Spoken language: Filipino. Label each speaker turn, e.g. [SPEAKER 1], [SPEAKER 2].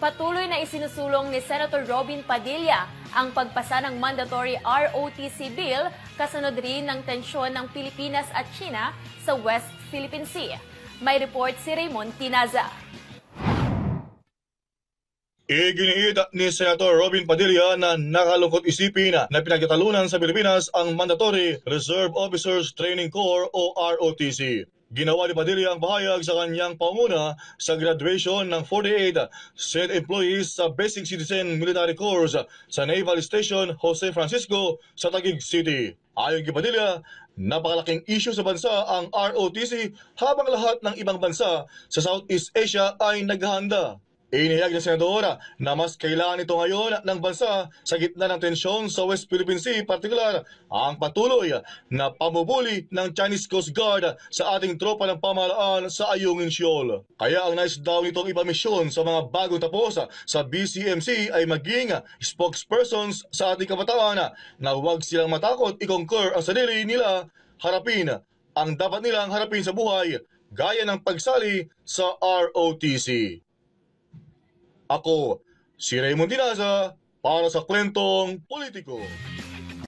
[SPEAKER 1] Patuloy na isinusulong ni Senator Robin Padilla ang pagpasa ng mandatory ROTC bill kasunod rin ng tensyon ng Pilipinas at China sa West Philippine Sea. May report si Raymond Tinaza.
[SPEAKER 2] Iginiit ni Senator Robin Padilla na nakalungkot isipin na pinagtatalunan sa Pilipinas ang Mandatory Reserve Officers Training Corps o ROTC. Ginawa ni Padilla ang bahayag sa kanyang panguna sa graduation ng 48 state employees sa Basic Citizen Military Corps sa Naval Station Jose Francisco sa Taguig City. Ayon kay Padilla, napakalaking issue sa bansa ang ROTC habang lahat ng ibang bansa sa Southeast Asia ay naghahanda. Inihayag ng Senadora na mas kailangan ito ngayon ng bansa sa gitna ng tensyon sa West Philippine Sea, partikular ang patuloy na pamubuli ng Chinese Coast Guard sa ating tropa ng pamahalaan sa Ayungin Shoal. Kaya ang nais daw nitong ipamisyon sa mga bagong tapos sa BCMC ay maging spokespersons sa ating kabataan na huwag silang matakot i-conquer ang sarili nila, harapin ang dapat nilang harapin sa buhay gaya ng pagsali sa ROTC. Ako, si Raymond Dinaza, para sa Kwentong Politiko.